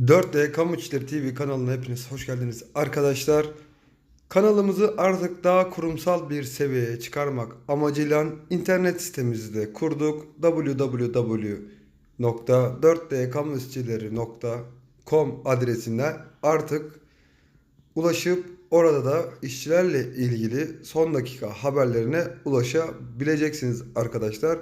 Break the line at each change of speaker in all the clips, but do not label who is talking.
4D Kamu İşleri TV kanalına hepiniz hoş geldiniz arkadaşlar. Kanalımızı artık daha kurumsal bir seviyeye çıkarmak amacıyla internet sitemizi de kurduk. www.4dkamuişçileri.com adresine artık ulaşıp orada da işçilerle ilgili son dakika haberlerine ulaşabileceksiniz arkadaşlar.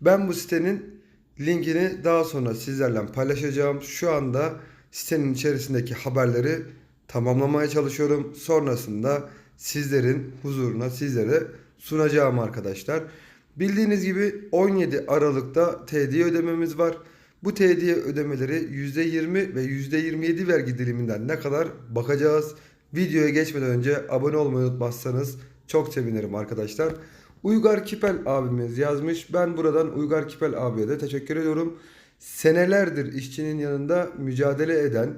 Ben bu sitenin linkini daha sonra sizlerle paylaşacağım. Şu anda sitenin içerisindeki haberleri tamamlamaya çalışıyorum. Sonrasında sizlerin huzuruna sizlere sunacağım arkadaşlar. Bildiğiniz gibi 17 Aralık'ta TDI ödememiz var. Bu TDI ödemeleri %20 ve %27 vergi diliminden ne kadar bakacağız. Videoya geçmeden önce abone olmayı unutmazsanız çok sevinirim arkadaşlar. Uygar Kipel abimiz yazmış. Ben buradan Uygar Kipel abiye de teşekkür ediyorum. Senelerdir işçinin yanında mücadele eden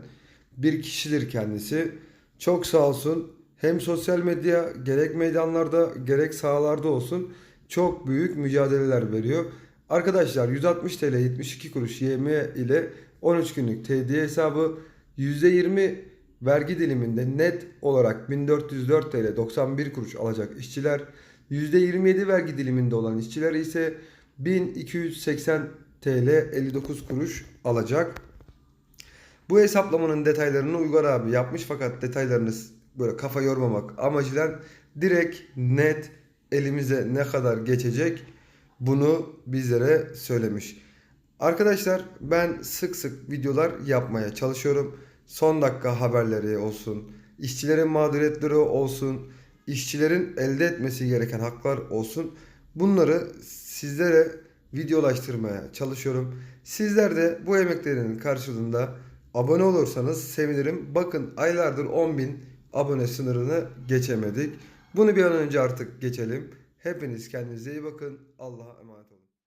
bir kişidir kendisi. Çok sağ olsun. Hem sosyal medya gerek meydanlarda gerek sahalarda olsun çok büyük mücadeleler veriyor. Arkadaşlar 160 TL 72 kuruş YM ile 13 günlük TDI hesabı %20 vergi diliminde net olarak 1404 TL 91 kuruş alacak işçiler %27 vergi diliminde olan işçiler ise 1280 TL 59 kuruş alacak. Bu hesaplamanın detaylarını Uygar abi yapmış fakat detaylarını böyle kafa yormamak amacıyla direkt net elimize ne kadar geçecek bunu bizlere söylemiş. Arkadaşlar ben sık sık videolar yapmaya çalışıyorum. Son dakika haberleri olsun, işçilerin mağduriyetleri olsun, işçilerin elde etmesi gereken haklar olsun. Bunları sizlere videolaştırmaya çalışıyorum. Sizler de bu emeklerinin karşılığında abone olursanız sevinirim. Bakın aylardır 10.000 abone sınırını geçemedik. Bunu bir an önce artık geçelim. Hepiniz kendinize iyi bakın. Allah'a emanet olun.